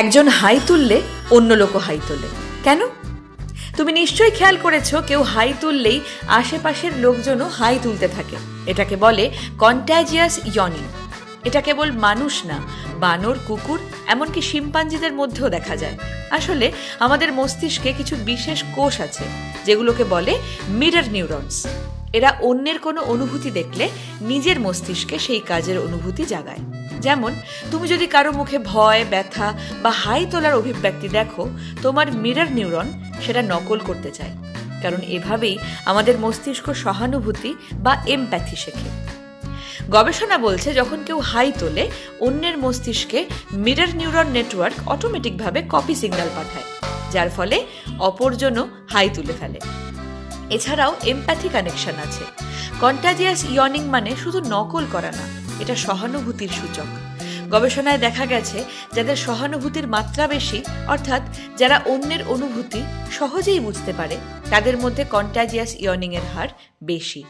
একজন হাই তুললে অন্য লোকও হাই তোলে। কেন? তুমি নিশ্চয়ই খেয়াল করেছ, কেউ হাই তুললেই আশেপাশের লোকজনও হাই তুলতে থাকে। এটাকে বলে কন্ট্যাজিয়াস ইয়নিং এটা কেবল মানুষ না, বানর, কুকুর, এমনকি শিম্পাঞ্জিদের মধ্যেও দেখা যায়। আসলে আমাদের মস্তিষ্কে কিছু বিশেষ কোষ আছে, যেগুলোকে বলে মিরর নিউরনস। এরা অন্যের কোনো অনুভূতি দেখলে নিজের মস্তিষ্কে সেই কাজের অনুভূতি জাগায়। যেমন, তুমি যদি কারও মুখে ভয়, ব্যথা বা হাই তোলার অভিব্যক্তি দেখো, তোমার মিরর নিউরন সেটা নকল করতে চায়। কারণ এভাবেই আমাদের মস্তিষ্ক সহানুভূতি বা এমপ্যাথি শেখে। গবেষণা বলছে, যখন কেউ হাই তোলে, অন্যের মস্তিষ্কে মিরর নিউরন নেটওয়ার্ক অটোমেটিকভাবে কপি সিগন্যাল পাঠায়, যার ফলে অপরজনও হাই তুলে ফেলে। এছাড়াও এমপ্যাথি কানেকশন আছে। কন্টাজিয়াস ইয়নিং মানে শুধু নকল করা না এটা সহানুভূতির সূচক। গবেষণায় দেখা গেছে, যাদের সহানুভূতির মাত্রা বেশি, অর্থাৎ যারা অন্যের অনুভূতি সহজেই বুঝতে পারে, তাদের মধ্যে কন্টাজিয়াস ইয়নিং এর হার বেশি।